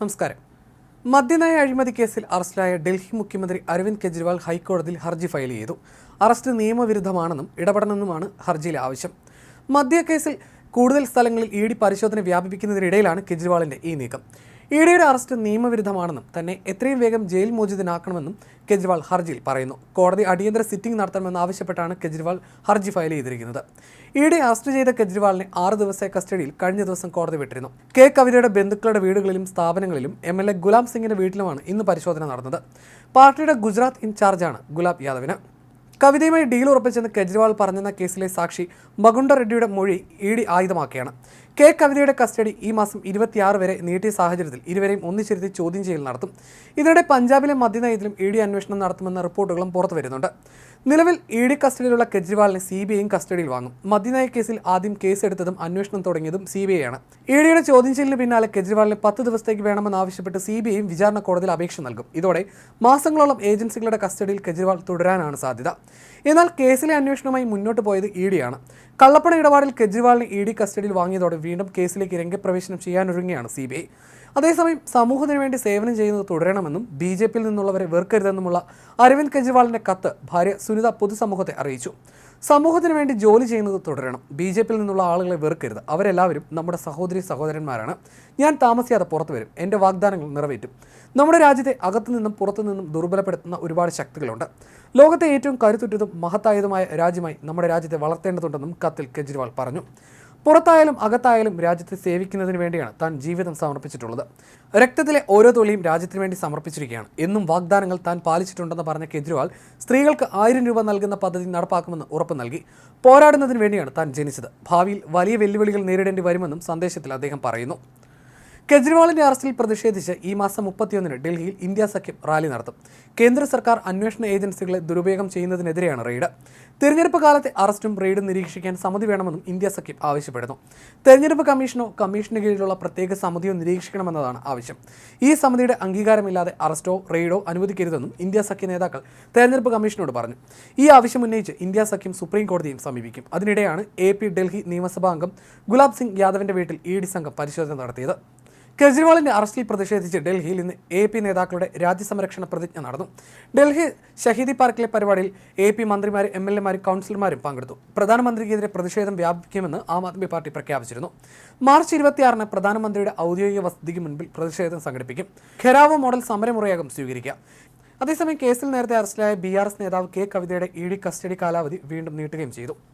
നമസ്കാരം. മദ്യനയ അഴിമതി കേസിൽ അറസ്റ്റിലായ ഡൽഹി മുഖ്യമന്ത്രി അരവിന്ദ് കെജ്രിവാൾ ഹൈക്കോടതിയിൽ ഹർജി ഫയൽ ചെയ്തു. അറസ്റ്റ് നിയമവിരുദ്ധമാണെന്നും ഇടപെടണമെന്നുമാണ് ഹർജിയിലെ ആവശ്യം. മദ്യക്കേസിൽ കൂടുതൽ സ്ഥലങ്ങളിൽ ഇ ഡി പരിശോധന വ്യാപിപ്പിക്കുന്നതിനിടയിലാണ് കെജ്രിവാളിന്റെ ഈ നീക്കം. ഇ ഡിയുടെ അറസ്റ്റ് നിയമവിരുദ്ധമാണെന്നും തന്നെ എത്രയും വേഗം ജയിൽ മോചിതനാക്കണമെന്നും കെജ്രിവാൾ ഹർജിയിൽ പറയുന്നു. കോടതി അടിയന്തര സിറ്റിംഗ് നടത്തണമെന്ന് ആവശ്യപ്പെട്ടാണ് കെജ്രിവാൾ ഹർജി ഫയൽ ചെയ്തിരിക്കുന്നത്. ഇ ഡി അറസ്റ്റ് ചെയ്ത കെജ്രിവാളിനെ ആറ് ദിവസത്തെ കസ്റ്റഡിയിൽ കഴിഞ്ഞ ദിവസം കോടതി വിട്ടിരുന്നു. കെ. കവിതയുടെ ബന്ധുക്കളുടെ വീടുകളിലും സ്ഥാപനങ്ങളിലും എം. എൽ. എ. ഗുലാം സിംഗിന്റെ വീട്ടിലുമാണ് ഇന്ന് പരിശോധന നടന്നത്. പാർട്ടിയുടെ ഗുജറാത്ത് ഇൻചാർജാണ് ഗുലാബ് യാദവിന്. കവിതയുമായി ഡീൽ ഉറപ്പിച്ചെന്ന് കെജ്രിവാൾ പറഞ്ഞെന്ന കേസിലെ സാക്ഷി മകുണ്ട റെഡ്ഡിയുടെ മൊഴി ഇ ഡി ആയുധമാക്കിയാണ്. കെ കവിതയുടെ കസ്റ്റഡി ഈ മാസം ഇരുപത്തിയാറ് വരെ നീട്ടിയ സാഹചര്യത്തിൽ ഇരുവരെയും ഒന്നിച്ചിരുത്തി ചോദ്യം ചെയ്യൽ നടത്തും. ഇതിനിടെ പഞ്ചാബിലെ മദ്യനയത്തിലും ഇ ഡി അന്വേഷണം നടത്തുമെന്ന റിപ്പോർട്ടുകളും പുറത്തു വരുന്നുണ്ട്. നിലവിൽ ഇ ഡി കസ്റ്റഡിയിലുള്ള കെജ്രിവാളിനെ സി ബി ഐയും കസ്റ്റഡിയിൽ വാങ്ങും. മദ്യനയ കേസിൽ ആദ്യം കേസെടുത്തതും അന്വേഷണം തുടങ്ങിയതും സി ബി ഐ ആണ്. ഇ ഡിയുടെ ചോദ്യം ചെയ്യലിന് പിന്നാലെ കെജ്രിവാളിനെ പത്ത് ദിവസത്തേക്ക് വേണമെന്ന് ആവശ്യപ്പെട്ട് സി ബി ഐയും വിചാരണ കോടതിയിൽ അപേക്ഷ നൽകും. ഇതോടെ മാസങ്ങളോളം ഏജൻസികളുടെ കസ്റ്റഡിയിൽ കെജ്രിവാൾ തുടരാനാണ് സാധ്യത. എന്നാൽ കേസിലെ അന്വേഷണവുമായി മുന്നോട്ട് പോയത് ഇ ഡിയാണ് കള്ളപ്പണ ഇടപാടിൽ കെജ്രിവാളിനെ ഇ ഡി കസ്റ്റഡിയിൽ വാങ്ങിയതോടെ വീണ്ടും കേസിലേക്ക് രംഗപ്രവേശനം ചെയ്യാനൊരുങ്ങിയാണ് സി ബി ഐ. അതേസമയം സമൂഹത്തിന് വേണ്ടി സേവനം ചെയ്യുന്നത് തുടരണമെന്നും ബി ജെ പിയിൽ നിന്നുള്ളവരെ വെറുക്കരുതെന്നുമുള്ള അരവിന്ദ് കെജ്രിവാളിന്റെ കത്ത് ഭാര്യ സുനിത പൊതുസമൂഹത്തെ അറിയിച്ചു. സമൂഹത്തിന് വേണ്ടി ജോലി ചെയ്യുന്നത് തുടരണം. ബി ജെ പിയിൽ നിന്നുള്ള ആളുകളെ വെറുക്കരുത്. അവരെല്ലാവരും നമ്മുടെ സഹോദരി സഹോദരന്മാരാണ്. ഞാൻ താമസിയാതെ പുറത്തു വരും. എന്റെ വാഗ്ദാനങ്ങൾ നിറവേറ്റും. നമ്മുടെ രാജ്യത്തെ അകത്തു നിന്നും പുറത്തു നിന്നും ദുർബലപ്പെടുത്തുന്ന ഒരുപാട് ശക്തികളുണ്ട്. ലോകത്തെ ഏറ്റവും കരുത്തുറ്റതും മഹത്തായതുമായ രാജ്യമായി നമ്മുടെ രാജ്യത്തെ വളർത്തേണ്ടതുണ്ടെന്നും കത്തിൽ കെജ്രിവാൾ പറഞ്ഞു. പുറത്തായാലും അകത്തായാലും രാജ്യത്തെ സേവിക്കുന്നതിന് വേണ്ടിയാണ് താൻ ജീവിതം സമർപ്പിച്ചിട്ടുള്ളത്. രക്തത്തിലെ ഓരോ തൊളിയും രാജ്യത്തിന് വേണ്ടി സമർപ്പിച്ചിരിക്കുകയാണ്. എന്നും വാഗ്ദാനങ്ങൾ താൻ പാലിച്ചിട്ടുണ്ടെന്ന് പറഞ്ഞ കെജ്രിവാൾ സ്ത്രീകൾക്ക് ആയിരം രൂപ നൽകുന്ന പദ്ധതി നടപ്പാക്കുമെന്ന് ഉറപ്പ് നൽകി. പോരാടുന്നതിന് വേണ്ടിയാണ് താൻ ജനിച്ചത്. ഭാവിയിൽ വലിയ വെല്ലുവിളികൾ നേരിടേണ്ടി വരുമെന്നും സന്ദേശത്തിൽ അദ്ദേഹം പറയുന്നു. കെജ്രിവാളിന്റെ അറസ്റ്റിൽ പ്രതിഷേധിച്ച് ഈ മാസം മുപ്പത്തിയൊന്നിന് ഡൽഹിയിൽ ഇന്ത്യ സഖ്യം റാലി നടത്തും. കേന്ദ്ര സർക്കാർ അന്വേഷണ ഏജൻസികളെ ദുരുപയോഗം ചെയ്യുന്നതിനെതിരെയാണ് റെയ്ഡ്. തിരഞ്ഞെടുപ്പ് കാലത്തെ അറസ്റ്റും റെയ്ഡും നിരീക്ഷിക്കാൻ സമിതി വേണമെന്നും ഇന്ത്യ സഖ്യം ആവശ്യപ്പെടുന്നു. തെരഞ്ഞെടുപ്പ് കമ്മീഷനോ കമ്മീഷന് കീഴിലുള്ള പ്രത്യേക സമിതിയോ നിരീക്ഷിക്കണമെന്നതാണ് ആവശ്യം. ഈ സമിതിയുടെ അംഗീകാരമില്ലാതെ അറസ്റ്റോ റെയ്ഡോ അനുവദിക്കരുതെന്നും ഇന്ത്യ സഖ്യ നേതാക്കൾ തെരഞ്ഞെടുപ്പ് കമ്മീഷനോട് പറഞ്ഞു. ഈ ആവശ്യം ഉന്നയിച്ച് ഇന്ത്യ സഖ്യം സുപ്രീം കോടതിയും സമീപിക്കും. അതിനിടെയാണ് എ ഡൽഹി നിയമസഭാ അംഗം ഗുലാബ് സിംഗ് യാദവിന്റെ വീട്ടിൽ ഇ ഡി സംഘം പരിശോധന നടത്തിയത്. കെജ്രിവാളിന്റെ അറസ്റ്റിൽ പ്രതിഷേധിച്ച് ഡൽഹിയിൽ ഇന്ന് എ പി നേതാക്കളുടെ രാജ്യസംരക്ഷണ പ്രതിജ്ഞ നടന്നു. ഡൽഹി ഷഹീദി പാർക്കിലെ പരിപാടിയിൽ എ പി മന്ത്രിമാരും എം എൽ എമാരും കൗൺസിലർമാരും പങ്കെടുത്തു. പ്രധാനമന്ത്രിക്കെതിരെ പ്രതിഷേധം വ്യാപിക്കുമെന്ന് ആം ആദ്മി പാർട്ടി പ്രഖ്യാപിച്ചിരുന്നു. മാർച്ച് ഇരുപത്തിയാറിന് പ്രധാനമന്ത്രിയുടെ ഔദ്യോഗിക വസതിക്ക് മുൻപിൽ പ്രതിഷേധം സംഘടിപ്പിക്കും. ഖെരാവോ മോഡൽ സമരമുറയാകും സ്വീകരിക്കുക. അതേസമയം കേസിൽ നേരത്തെ അറസ്റ്റിലായ ബി ആർ എസ് നേതാവ് കെ കവിതയുടെ ഇ ഡി കസ്റ്റഡി കാലാവധി വീണ്ടും നീട്ടുകയും ചെയ്തു.